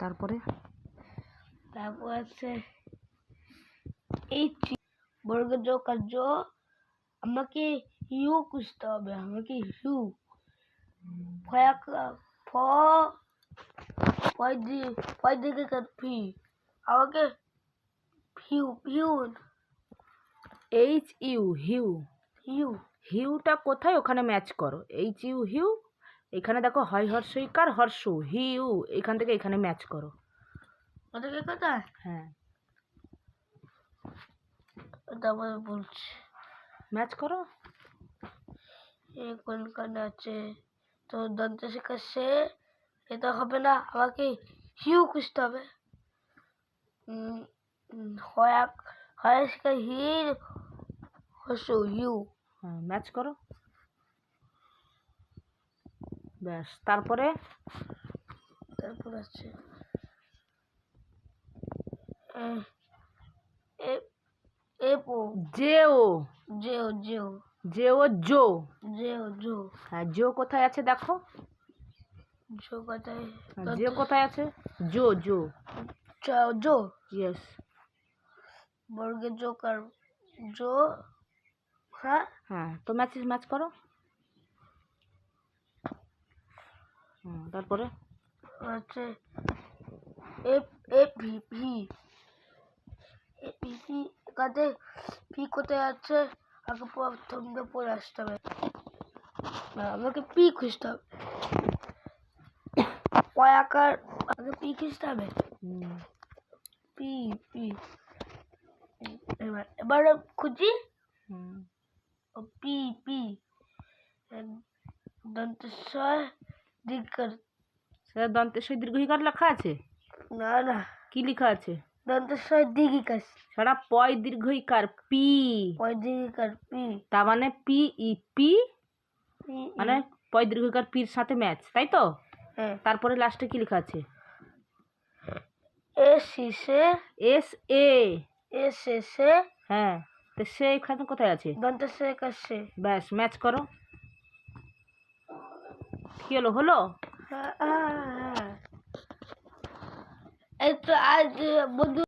তারপরে? তারপর আছে এইচ বর্গ যোগ আর জো আমাকে ইউ খুঁজতে হবে আমাকে ইউ ফয়াক ফ ফয় দি ফয় দিকে কার ফি আমাকে ফিউ ফিউ এইচ ইউ হিউ ইউ হিউটা কোথায়? ওখানে ম্যাচ করো। এইচ ইউ হিউ এখানে দেখো হয় হর্ষইকার হর্ষ হিউ এখান থেকে এখানে ম্যাচ করো। ওটাকে কোথায় হ্যাঁ। তারপরে বলছি। ম্যাচ করো। এ কোনখানে আছে তো দন্ত শিক্ষা সে এটা হবে না আমাকে হিউ খুঁজতে হবে। উম, হয়াক হয়া শিক্ষা হির হসু হিউ। হ্যাঁ ম্যাচ করো। ব্যাস তারপরে? তারপর আছে এ- এ- এপো। জেও। জেও জেও। জেও জো। জেও জো। হ্যাঁ জো কোথায় আছে দেখো? জো কথায়? হ্যাঁ, জে কোথায় আছে? জো জো। চ- জো। ইয়েস আর জো হ্যাঁ। হ্যাঁ তো ম্যাচ ম্যাচ করো। তারপরে? হচ্ছে A A V V. V V কাতে পি কোথায় আছে? আগে প্রথম দিয়ে পড়ে আসতে হবে। আমাকে পি খুঁজতে হবে। কয় আকার? আগে পি খুঁজতে হবে? P P. এবার এবার খুঁজি। P P. দন্তস্বর দিকর সেটা দন্তেশ্বর দীর্ঘিকার লেখা আছে? না না। কি লেখা আছে? দন্তস্বর দিগিকাস সেটা পয় দীর্ঘইকার পি। পয় দিগিকার পি। তার মানে পি ই পি? মানে পয় দীর্ঘইকার পির সাথে ম্যাচ তাই তো? হ্যাঁ। তারপরে লাস্টে কি লেখা আছে? এ শিশে এস এ। এ শেষে হ্যাঁ তো সে এখানে কোথায় আছে? দন্তস্বর কাছে ব্যাস ম্যাচ করো। কি হলো? হলো? এই তো আজ বন্ধু